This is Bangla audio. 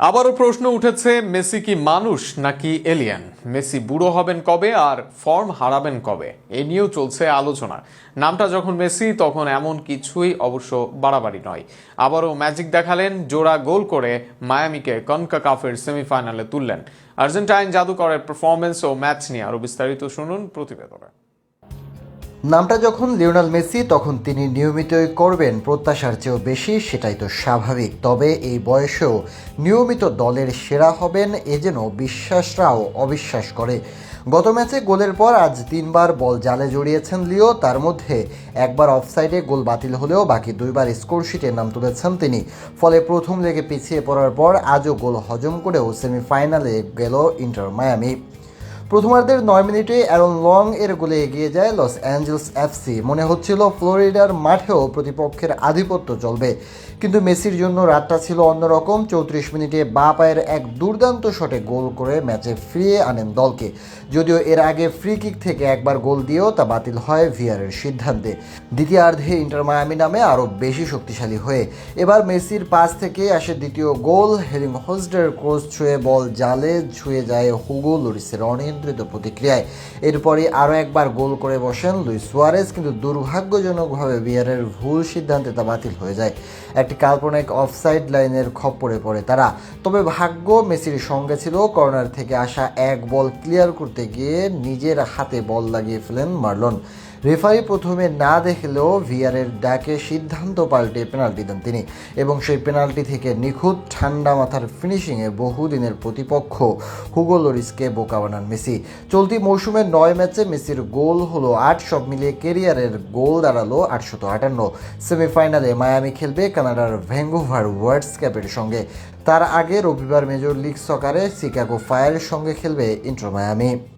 আবারও প্রশ্ন উঠেছে, মেসি কি মানুষ নাকি এলিয়ান? মেসি বুড়ো হবেন কবে আর ফর্ম হারাবেন কবে? এ নিয়েও চলছে আলোচনা। নামটা যখন মেসি, তখন এমন কিছুই অবশ্য বাড়াবাড়ি নয়। আবারও ম্যাজিক দেখালেন, জোড়া গোল করে মায়ামিকে কনকা কাফের সেমিফাইনালে তুললেন। আর্জেন্টাইন জাদুকরের পারফরমেন্স ও ম্যাচ নিয়ে আরও বিস্তারিত শুনুন প্রতিবেদনে। নামটা যখন লিওনাল মেসি, তখন তিনি নিয়মিতই করবেন, প্রত্যাশার চেয়েও বেশি, সেটাই তো স্বাভাবিক। তবে এই বয়সেও নিয়মিত দলের সেরা হবেন এ যেন বিশ্বাসরাও অবিশ্বাস করে। গত ম্যাচে গোলের পর আজ তিনবার বল জালে জড়িয়েছেন লিও, তার মধ্যে একবার অফসাইডে গোল বাতিল হলেও বাকি দুইবার স্কোরশিটে নাম তুলেছেন তিনি। ফলে প্রথম লেগে পিছিয়ে পড়ার পর আজও গোল হজম করেও সেমিফাইনালে গেল ইন্টার মায়ামি। প্রথমার্ধের নয় মিনিটে অ্যারন লং এর গোলে এগিয়ে যায় লস অ্যাঞ্জেলস এফসি মনে হচ্ছিল ফ্লোরিডার মাঠেও প্রতিপক্ষের আধিপত্য চলবে। কিন্তু মেসির জন্য রাতটা ছিল অন্যরকম। চৌত্রিশ মিনিটে বা পায়ের এক দুর্দান্ত শটে গোল করে ম্যাচে ফিরিয়ে আনেন দলকে। যদিও এর আগে ফ্রি কিক থেকে একবার গোল দিয়েও তা বাতিল হয় ভিআরের সিদ্ধান্তে। দ্বিতীয়ার্ধে ইন্টার মায়ামি নামে আরও বেশি শক্তিশালী হয়ে। এবার মেসির পাস থেকে আসে দ্বিতীয় গোল। হেলিং হোস্টের ক্রস ছুঁয়ে বল জালে ছুঁয়ে যায় হুগো লরিসের অনিয়ন্ত্রিত প্রতিক্রিয়ায়। এরপরই আরও একবার গোল করে বসেন লুইস সুয়ারেজ, কিন্তু দুর্ভাগ্যজনকভাবে বিয়ারের ভুল সিদ্ধান্তে তা বাতিল হয়ে যায়। একটি কাল্পনিক অফসাইড লাইনের খপ্পরে পড়ে তারা। তবে ভাগ্য মেসির সঙ্গে ছিল, কর্নার থেকে আসা এক বল ক্লিয়ার করতে গিয়ে নিজের হাতে বল লাগিয়ে ফেলেন মার্লন। রেফারি প্রথমে না দেখলেও ভিআরের ডাকে সিদ্ধান্ত পাল্টে পেনাল্টি দেন তিনি এবং সেই পেনাল্টি থেকে নিখুঁত ঠান্ডা মাথার ফিনিশিংয়ে বহুদিনের প্রতিপক্ষ হুগো লরিসকে বোকা বানান মেসি। চলতি মৌসুমের নয় ম্যাচে মেসির গোল হলো আট, সব মিলিয়ে কেরিয়ারের গোল দাঁড়াল আটশত আটান্ন। সেমিফাইনালে মায়ামি খেলবে কানাডার ভ্যাঙ্গুভার ওয়ার্ল্ডস ক্যাপের সঙ্গে। তার আগে রবিবার মেজর লিগ সকারে শিকাগো ফায়ারের সঙ্গে খেলবে ইন্টার মায়ামি।